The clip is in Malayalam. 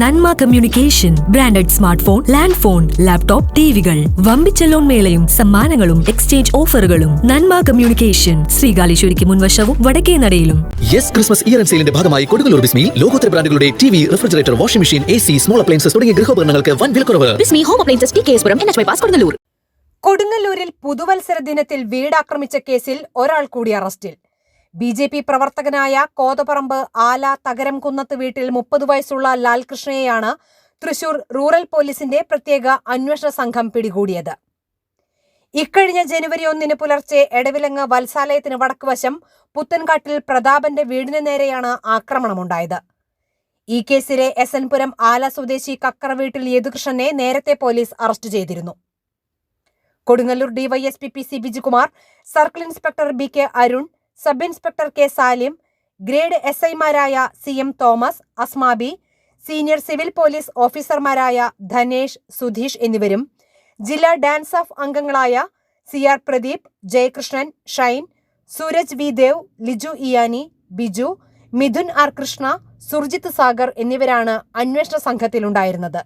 Nanma communication branded smart phone land phone laptop ടിവികൾ. വമ്പിച്ച ലോൺ മേളയും സമ്മാനങ്ങളും എക്സ്ചേഞ്ച് ഓഫറുകളും. നന്മ കമ്മ്യൂണിക്കേഷൻ ശ്രീകാലേശ്വരിക്ക് മുൻവശവും വടക്കേ നടയിലും. യെസ് ക്രിസ്മസ് ഇയർ ആൻഡ് സെയിലിന്റെ ഭാഗമായി കൊടുങ്ങല്ലൂർ ബിസ്മിയിൽ ലോകോത്തര ബ്രാൻഡുകളുടെ T V refrigerator washing machine A C small appliances തുടങ്ങിയ ഗൃഹോപകരണങ്ങൾക്ക് വൻ വിലക്കുറവ്. Bismi home appliances T K S N H bypass Kodungallur. കൊടുങ്ങല്ലൂരിൽ പുതുവത്സര ദിനത്തിൽ വീടാക്രമിച്ച കേസിൽ ഒരാൾ കൂടി അറസ്റ്റിൽ. ബി ജെ പി പ്രവർത്തകനായ കോതപറമ്പ് ആല തകരം കുന്നത്ത് വീട്ടിൽ മുപ്പത് വയസ്സുള്ള ലാൽകൃഷ്ണയെയാണ് തൃശൂർ റൂറൽ പോലീസിന്റെ പ്രത്യേക അന്വേഷണ സംഘം പിടികൂടിയത്. ഇക്കഴിഞ്ഞ ജനുവരി ഒന്നിന് പുലർച്ചെ എടവിലങ്ങ് വത്സാലയത്തിന് വടക്കുവശം പുത്തൻകാട്ടിൽ പ്രതാപന്റെ വീടിന് നേരെയാണ് ആക്രമണമുണ്ടായത്. ഈ കേസിലെ എസ് എൻപുരം ആല സ്വദേശി കക്കറ വീട്ടിൽ യദുകൃഷ്ണനെ നേരത്തെ പോലീസ് അറസ്റ്റ് ചെയ്തിരുന്നു. Kodungallur DYSP P C Bijukumar circle inspector B K Arun sub inspector K Salim grade S ഐമാരായ C M Thomas Asmabi senior civil police ഓഫീസർമാരായ ധനേഷ് സുധീഷ് എന്നിവരും ജില്ലാ ഡാൻസ് ഓഫ് അംഗങ്ങളായ C R Pradeep Jayakrishnan Shine Sooraj V Dev Liju ഇയാനി Biju Mithun R Krishna Surjith Sagar എന്നിവരാണ് അന്വേഷണ സംഘത്തിലുണ്ടായിരുന്നത്.